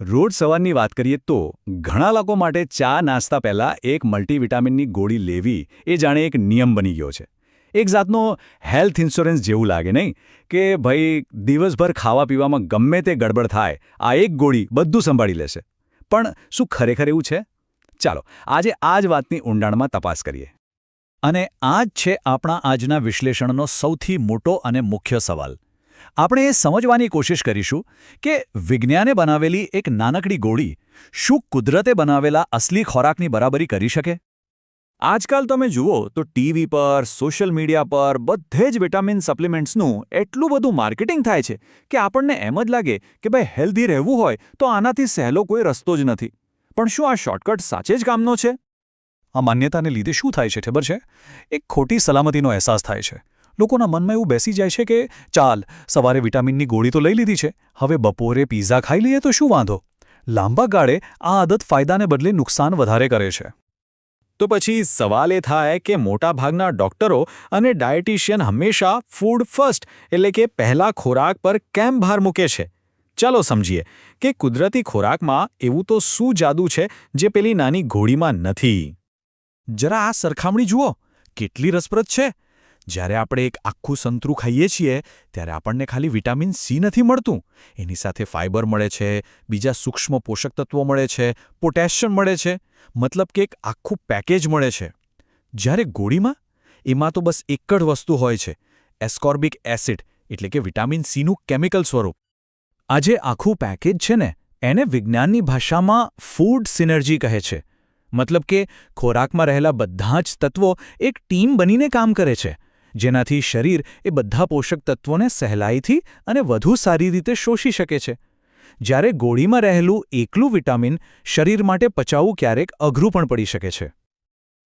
રોજ સવારની વાત કરીએ તો ઘણા લોકો માટે ચા નાસ્તા પહેલાં એક મલ્ટીવિટામિનની ગોળી લેવી એ જાણે એક નિયમ બની ગયો છે. એક જાતનો હેલ્થ ઇન્સ્યોરન્સ જેવું લાગે નહીં કે ભાઈ દિવસભર ખાવા પીવામાં ગમે તે ગડબડ થાય, આ એક ગોળી બધું સંભાળી લેશે. પણ શું ખરેખર એવું છે? ચાલો, આજે આ જ વાતની ઊંડાણમાં તપાસ કરીએ. અને આ જ છે આપણા આજના વિશ્લેષણનો સૌથી મોટો અને મુખ્ય સવાલ. આપણે એ સમજવાની કોશિશ કરીશું કે વિજ્ઞાને બનાવેલી એક નાનકડી ગોળી શું કુદરતે બનાવેલા અસલી ખોરાકની બરાબરી કરી શકે? આજકાલ તમે જુઓ તો ટીવી પર, સોશિયલ મીડિયા પર બધે જ વિટામિન સપ્લિમેન્ટ્સનું એટલું બધું માર્કેટિંગ થાય છે કે આપણને એમ જ લાગે કે ભાઈ હેલ્ધી રહેવું હોય તો આનાથી સહેલો કોઈ રસ્તો જ નથી. પણ શું આ શોર્ટકટ સાચે જ કામનો છે? આ માન્યતાને લીધે શું થાય છે ખબર છે? એક ખોટી સલામતીનો અહેસાસ થાય છે. લોકોના મનમાં એવું બેસી જાય છે કે, ચાલ, સવારે વિટામિનની ગોળી તો લઈ લીધી છે, હવે બપોરે પીઝા ખાઈ લઈએ તો શું વાંધો? લાંબા ગાળે આ આદત ફાયદાને બદલે નુકસાન વધારે કરે છે. તો પછી સવાલ એ થાય કે મોટાભાગના ડોક્ટરો અને ડાયટિશિયન હંમેશા ફૂડ ફર્સ્ટ એટલે કે પહેલા ખોરાક પર કેમ ભાર મૂકે છે? ચાલો સમજીએ કે કુદરતી ખોરાકમાં એવું તો શું જાદુ છે જે પેલી નાની ઘોડીમાં નથી? જરા આ સરખામણી જુઓ, કેટલી રસપ્રદ છે. જ્યારે આપણે એક આખું સંતરું ખાઈએ છીએ, ત્યારે આપણને ખાલી વિટામિન સી નથી મળતું. એની સાથે ફાઇબર મળે છે, બીજા સૂક્ષ્મ પોષક તત્વો મળે છે, પોટેશિયમ મળે છે, મતલબ કે એક આખું પેકેજ મળે છે. જ્યારે ગોળીમાં? એમાં તો બસ એક જ વસ્તુ હોય છે, એસ્કોર્બિક એસિડ, એટલે કે વિટામિન સીનું કેમિકલ સ્વરૂપ. આજે આખું પેકેજ છે ને, એને વિજ્ઞાનની ભાષામાં ફૂડ સિનર્જી કહે છે. મતલબ કે ખોરાકમાં રહેલા બધા જ તત્વો એક ટીમ બનીને કામ કરે છે. જેનાથી શરીર એ બધા પોષક તત્વોને સહેલાઈથી અને વધુ સારી રીતે શોષી શકે છે. જ્યારે ગોળીમાં રહેલું એકલું વિટામિન શરીર માટે પચાવવું ક્યારેક અઘરું પણ પડી શકે છે.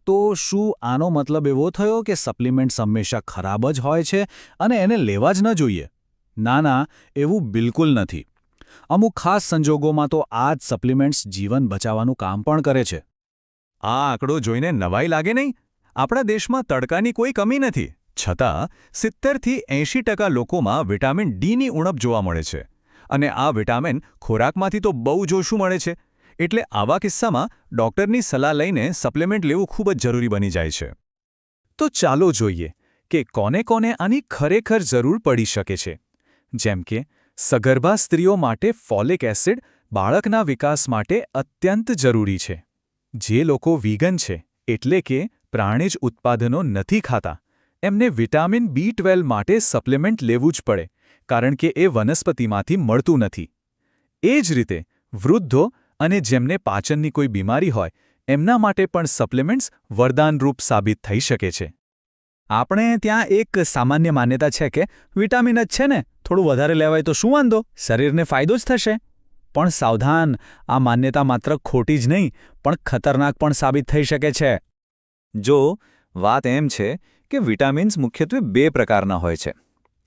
તો શું આનો મતલબ એવો થયો કે સપ્લિમેન્ટ્સ હંમેશા ખરાબ જ હોય છે અને એને લેવા જ ન જોઈએ? ના ના, એવું બિલકુલ નથી. અમુક ખાસ સંજોગોમાં તો આ જ સપ્લિમેન્ટ્સ જીવન બચાવવાનું કામ પણ કરે છે. આ આંકડો જોઈને નવાઈ લાગે નહીં? આપણા દેશમાં તડકાની કોઈ કમી નથી. છતાં, સિત્તેરથી એંશી ટકા લોકોમાં વિટામિન ડીની ઉણપ જોવા મળે છે અને આ વિટામિન ખોરાકમાંથી તો બહુ જોશું મળે છે. એટલે આવા કિસ્સામાં ડોક્ટરની સલાહ લઈને સપ્લિમેન્ટ લેવું ખૂબ જ જરૂરી બની જાય છે. તો ચાલો જોઈએ કે કોને કોને આની ખરેખર જરૂર પડી શકે છે. જેમ કે, સગર્ભા સ્ત્રીઓ માટે ફોલિક એસિડ બાળકના વિકાસ માટે અત્યંત જરૂરી છે. જે લોકો વીગન છે, એટલે કે પ્રાણીજ ઉત્પાદનો નથી ખાતા એમને વિટામિન બી ટ્વેલ્વ માટે સપ્લિમેન્ટ લેવું જ પડે, કારણ કે એ વનસ્પતિમાંથી મળતું નથી. એ જ રીતે, વૃદ્ધો અને જેમને પાચનની કોઈ બીમારી હોય, એમના માટે પણ સપ્લિમેન્ટ્સ વરદાનરૂપ સાબિત થઈ શકે છે. આપણે ત્યાં એક સામાન્ય માન્યતા છે કે, વિટામિન જ છે ને, થોડું વધારે લેવાય તો શું વાંધો? શરીરને ફાયદો જ થશે. પણ સાવધાન, આ માન્યતા માત્ર ખોટી જ નહીં, પણ ખતરનાક પણ સાબિત થઈ શકે છે. જો, વાત એમ છે કે વિટામિન્સ મુખ્યત્વે બે પ્રકારના હોય છે.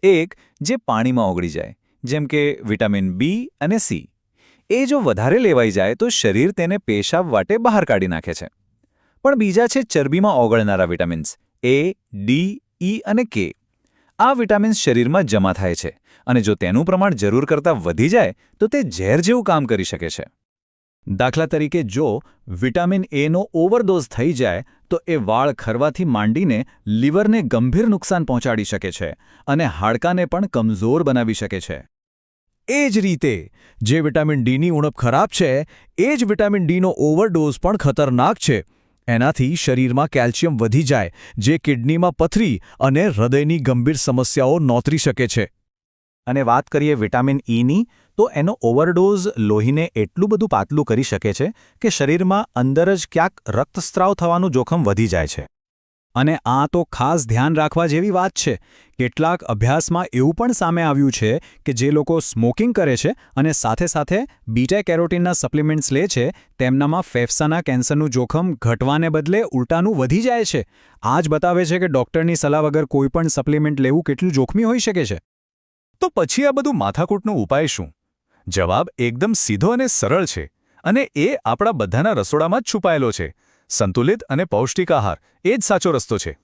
એક, જે પાણીમાં ઓગળી જાય, જેમ કે વિટામિન બી અને સી એ જો વધારે લેવાઈ જાય તો શરીર તેને પેશાબ વાટે બહાર કાઢી નાખે છે. પણ બીજા છે ચરબીમાં ઓગળનારા વિટામિન્સ એ ડી ઈ અને કે આ વિટામિન્સ શરીરમાં જમા થાય છે અને જો તેનું પ્રમાણ જરૂર કરતાં વધી જાય તો તે ઝેર જેવું કામ કરી શકે છે. દાખલા તરીકે જો વિટામિન એનો ઓવરડોઝ થઈ જાય, તો એ વાળ ખરવાથી માંડીને લીવરને ગંભીર નુકસાન પહોંચાડી શકે છે અને હાડકાને પણ કમઝોર બનાવી શકે છે. એ જ રીતે, જે વિટામિન ડીની ઉણપ ખરાબ છે, એ જ વિટામિન ડીનો ઓવરડોઝ પણ ખતરનાક છે. એનાથી શરીરમાં કેલ્શિયમ વધી જાય, જે કિડનીમાં પથરી અને હૃદયની ગંભીર સમસ્યાઓ નોતરી શકે છે. અને વાત કરીએ વિટામિન ઈની તો એનો ઓવરડોઝ લોહીને એટલું બધું પાતળું કરી શકે છે કે શરીરમાં અંદર જ ક્યાંક રક્તસ્ત્રાવ થવાનું જોખમ વધી જાય છે. અને આ તો ખાસ ધ્યાન રાખવા જેવી વાત છે. કેટલાક અભ્યાસમાં એવું પણ સામે આવ્યું છે કે જે લોકો સ્મોકિંગ કરે છે અને સાથે સાથે બીટા કેરોટીનના સપ્લિમેન્ટ્સ લે છે, તેમનામાં ફેફસાના કેન્સરનું જોખમ ઘટવાને બદલે ઉલટાનું વધી જાય છે. આ જ બતાવે છે કે ડોક્ટરની સલાહ વગર કોઈપણ સપ્લિમેન્ટ લેવું કેટલું જોખમી હોઈ શકે છે. તો પછી આ બધું માથાકૂટનો ઉપાય શું? જવાબ એકદમ સીધો અને સરળ છે અને એ આપણા બધાના રસોડામાં જ છુપાયેલો છે. સંતુલિત અને પૌષ્ટિક આહાર, એ જ સાચો રસ્તો છે.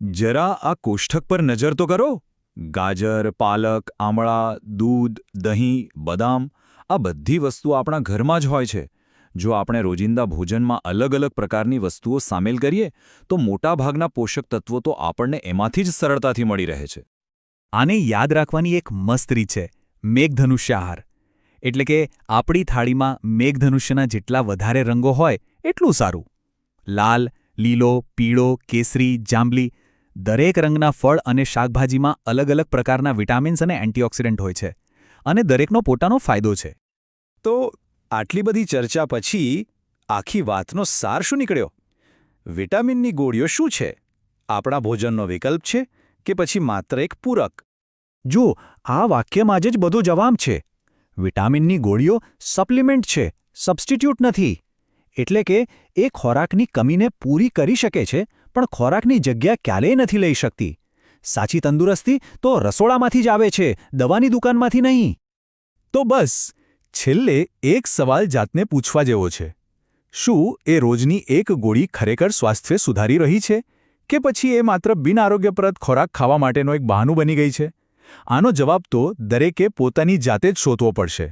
જરા આ કોષ્ઠક પર નજર તો કરો. ગાજર, પાલક, આમળા, દૂધ, દહીં, બદામ, આ બધી વસ્તુઓ આપણા ઘરમાં જ હોય છે. જો આપણે રોજિંદા ભોજનમાં અલગ અલગ પ્રકારની વસ્તુઓ સામેલ કરીએ, તો મોટાભાગના પોષક તત્વો તો આપણને એમાંથી જ સરળતાથી મળી રહે છે. આને યાદ રાખવાની એક મસ્ત રીત છે, મેઘધનુષ્ય આહાર. એટલે કે આપણી થાળીમાં મેઘધનુષ્યના જેટલા વધારે રંગો હોય, એટલું સારું. લાલ, લીલો, પીળો, કેસરી, જાંબલી દરેક રંગના ફળ અને શાકભાજીમાં અલગ અલગ પ્રકારના વિટામિન્સ અને એન્ટીઓક્સિડન્ટ હોય છે અને દરેકનો પોતાનો ફાયદો છે. તો આટલી બધી ચર્ચા પછી આખી વાતનો સાર શું નીકળ્યો? વિટામિનની ગોળીઓ શું છે? આપણા ભોજનનો વિકલ્પ છે કે પછી માત્ર એક પૂરક? જો આ વાક્યમાં જ બધો જવાબ છે. વિટામિનની ગોળીઓ સપ્લિમેન્ટ છે, સબસ્ટિટ્યૂટ નથી. એટલે કે, એ ખોરાકની કમીને પૂરી કરી શકે છે, પણ ખોરાકની જગ્યા ક્યારેય નથી લઈ શકતી. સાચી તંદુરસ્તી તો રસોડામાંથી જ આવે છે, દવાની દુકાનમાંથી નહીં. તો બસ, છેલ્લે એક સવાલ જાતને પૂછવા જેવો છે. શું એ રોજની એક ગોળી ખરેખર સ્વાસ્થ્ય સુધારી રહી છે, કે પછી એ માત્ર બિનઆરોગ્યપ્રદ ખોરાક ખાવા માટેનો એક બહાનું બની ગઈ છે? આનો જવાબ તો દરેકે પોતાની જાતે જ શોધવો પડશે.